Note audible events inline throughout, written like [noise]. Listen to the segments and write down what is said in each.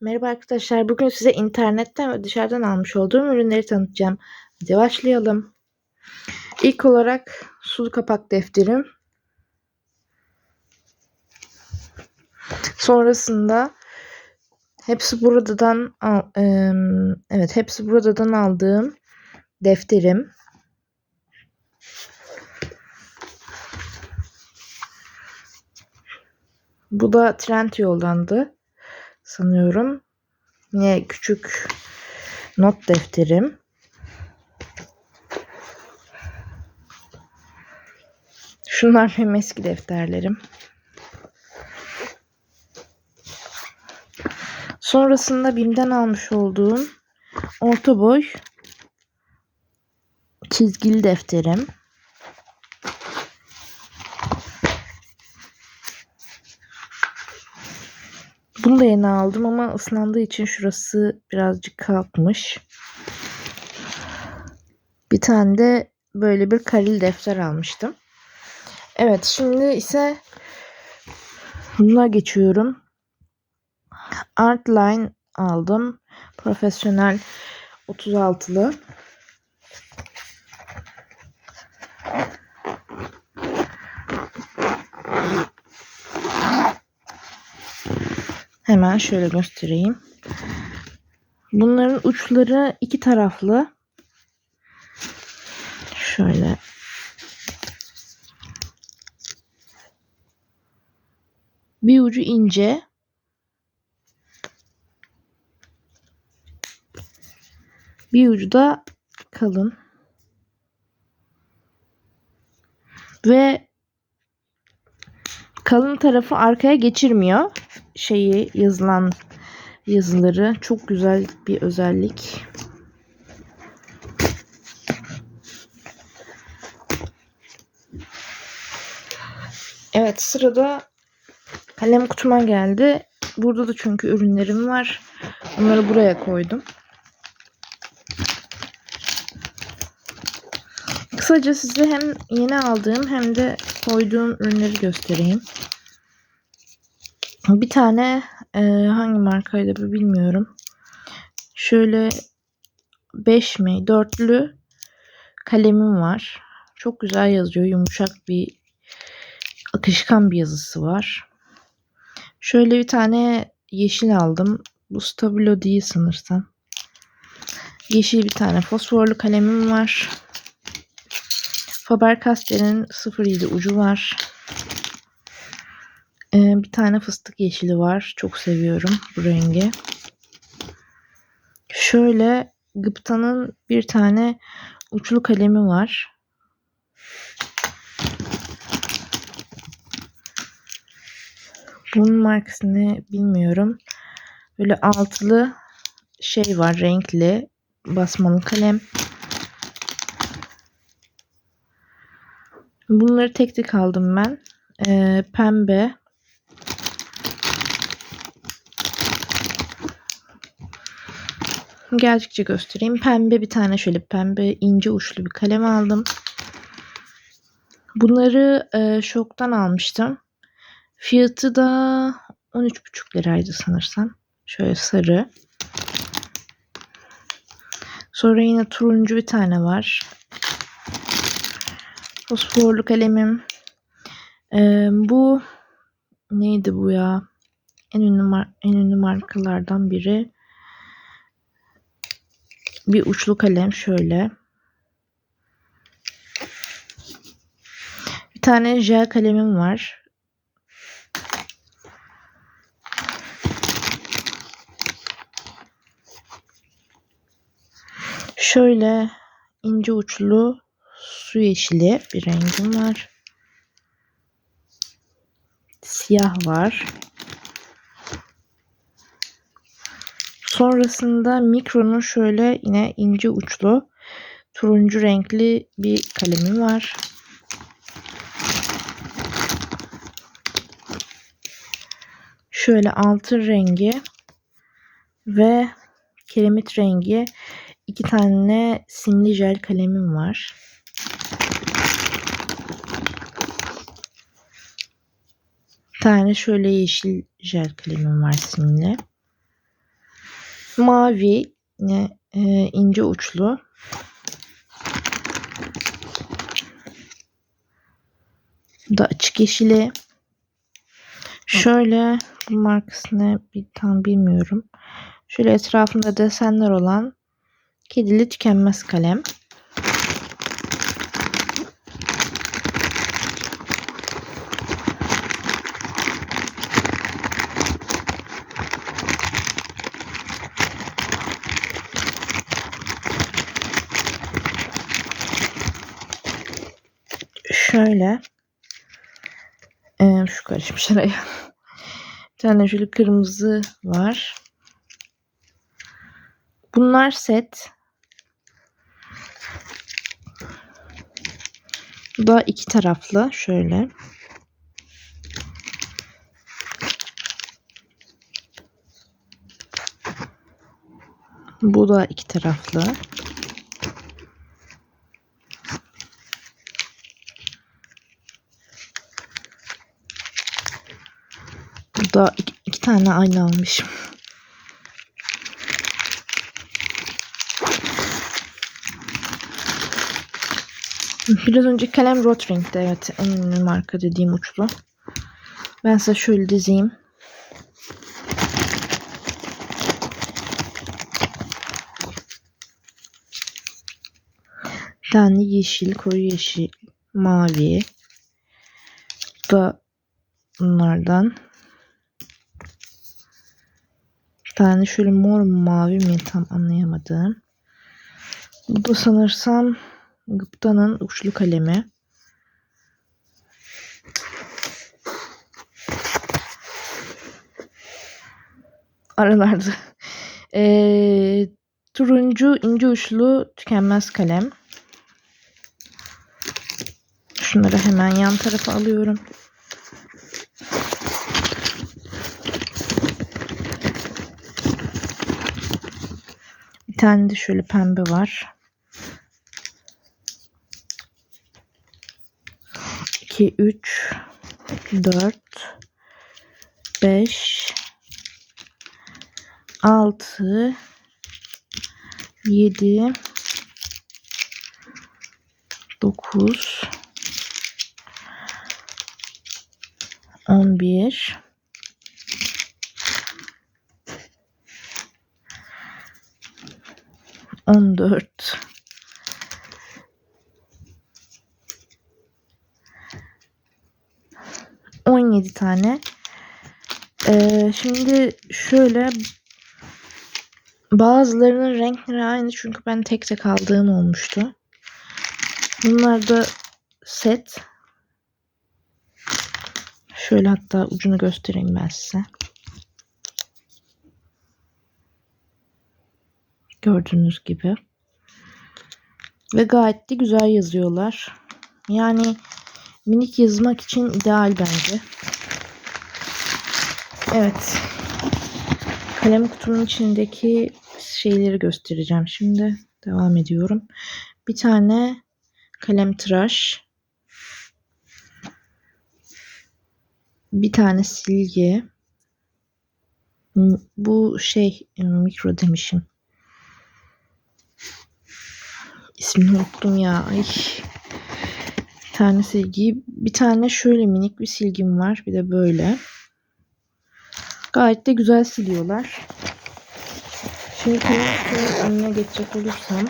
Merhaba arkadaşlar. Bugün size internetten ve dışarıdan almış olduğum ürünleri tanıtacağım. Hadi başlayalım. İlk olarak sulu kapak defterim. Sonrasında hepsi buradan evet hepsi buradan aldığım defterim. Bu da Trend yoldandı sanıyorum. Yine küçük not defterim. Şunlar benim eski defterlerim. Sonrasında BİM'den almış olduğum orta boy çizgili defterim. Bunu da yeni aldım ama ıslandığı için şurası birazcık kalkmış. Bir tane de böyle bir kareli defter almıştım. Evet şimdi ise buna geçiyorum. Artline aldım. Profesyonel 36'lı. Hemen şöyle göstereyim. Bunların uçları iki taraflı. Şöyle. Bir ucu ince. Bir ucu da kalın. Ve kalın tarafı arkaya geçirmiyor şeyi yazılan yazıları çok güzel bir özellik. Evet sırada kalem kutuma geldi. Burada da çünkü ürünlerim var. Onları buraya koydum. Kısaca size hem yeni aldığım hem de koyduğum ürünleri göstereyim. Bir tane e, hangi markaydı bu bilmiyorum. Şöyle 5 mi 4'lü kalemim var. Çok güzel yazıyor. Yumuşak bir akışkan bir yazısı var. Şöyle bir tane yeşil aldım. Bu Stabilo değil sanırsam. Yeşil bir tane fosforlu kalemim var. Faber-Castell'in 07 ucu var. Ee, bir tane fıstık yeşili var. Çok seviyorum bu rengi. Şöyle Gıpta'nın bir tane uçlu kalemi var. Bunun markasını bilmiyorum. Böyle altılı şey var renkli basmalı kalem. Bunları tek tek aldım ben. Ee, pembe, Geldikçe göstereyim. Pembe bir tane şöyle pembe ince uçlu bir kalem aldım. Bunları e, şoktan almıştım. Fiyatı da 13,5 liraydı sanırsam. Şöyle sarı. Sonra yine turuncu bir tane var. Fosforlu kalemim. Ee, bu neydi bu ya? En ünlü en ünlü markalardan biri bir uçlu kalem şöyle. Bir tane jel kalemim var. Şöyle ince uçlu su yeşili bir rengim var. Siyah var. Sonrasında Micron'un şöyle yine ince uçlu turuncu renkli bir kalemi var. Şöyle altın rengi ve kiremit rengi iki tane simli jel kalemim var. Tane şöyle yeşil jel kalemim var simli. Mavi yine e, ince uçlu. Da açık yeşili. Şöyle markasını bir tam bilmiyorum. Şöyle etrafında desenler olan kedili tükenmez kalem. Şöyle ee, şu karışmış [laughs] araya. Bir tane şöyle kırmızı var. Bunlar set. Bu da iki taraflı. Şöyle. Bu da iki taraflı. Burada iki, iki tane aynı almışım. Biraz önce kalem Rotring'de evet en ünlü marka dediğim uçlu. Ben size şöyle dizeyim. Bir tane yeşil, koyu yeşil, mavi. Bu da bunlardan. Bir tane şöyle mor mavi mi tam anlayamadım. Bu da sanırsam Gıpta'nın uçlu kalemi. Aralarda. Ee, turuncu ince uçlu tükenmez kalem. Şunları hemen yan tarafa alıyorum. Tane de şöyle pembe var. 2, 3, 4, 5, 6, 7, 9, 11, 14, on yedi tane. Ee, şimdi şöyle bazılarının renkleri aynı çünkü ben tek tek aldığım olmuştu. Bunlar da set. Şöyle hatta ucunu göstereyim ben size. Gördüğünüz gibi. Ve gayet de güzel yazıyorlar. Yani minik yazmak için ideal bence. Evet. Kalem kutumun içindeki şeyleri göstereceğim. Şimdi devam ediyorum. Bir tane kalem tıraş. Bir tane silgi. Bu şey mikro demişim. İsmini unuttum ya. Ay. Bir tane silgi. Bir tane şöyle minik bir silgim var. Bir de böyle. Gayet de güzel siliyorlar. Şimdi önüne geçecek olursam.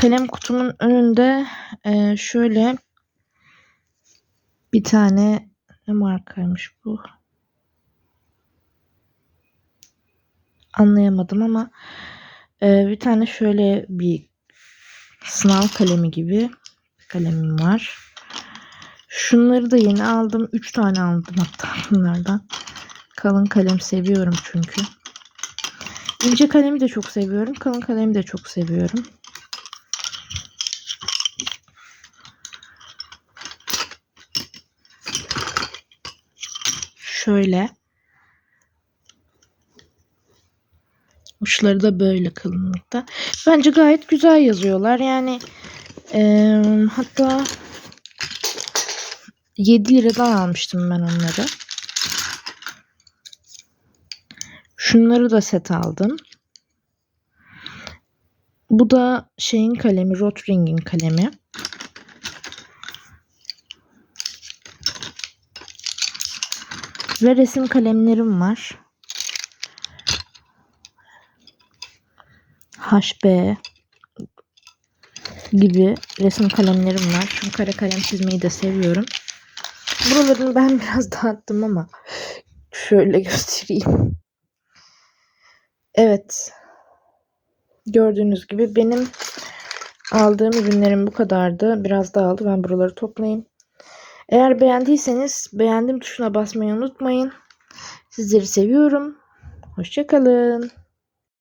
Kalem kutumun önünde e, şöyle bir tane ne markaymış bu? Anlayamadım ama e, bir tane şöyle bir sınav kalemi gibi kalemim var. Şunları da yeni aldım. 3 tane aldım hatta [laughs] bunlardan. Kalın kalem seviyorum çünkü. İnce kalemi de çok seviyorum. Kalın kalemi de çok seviyorum. Şöyle. Uçları da böyle kalınlıkta. Bence gayet güzel yazıyorlar. Yani e, hatta 7 liradan almıştım ben onları. Şunları da set aldım. Bu da şeyin kalemi, Rotring'in kalemi. Ve resim kalemlerim var. HB gibi resim kalemlerim var. Şu kare kalem çizmeyi de seviyorum. Buralarını ben [laughs] biraz dağıttım ama şöyle göstereyim. Evet. Gördüğünüz gibi benim aldığım ürünlerim bu kadardı. Biraz dağıldı. Ben buraları toplayayım. Eğer beğendiyseniz beğendim tuşuna basmayı unutmayın. Sizleri seviyorum. Hoşçakalın.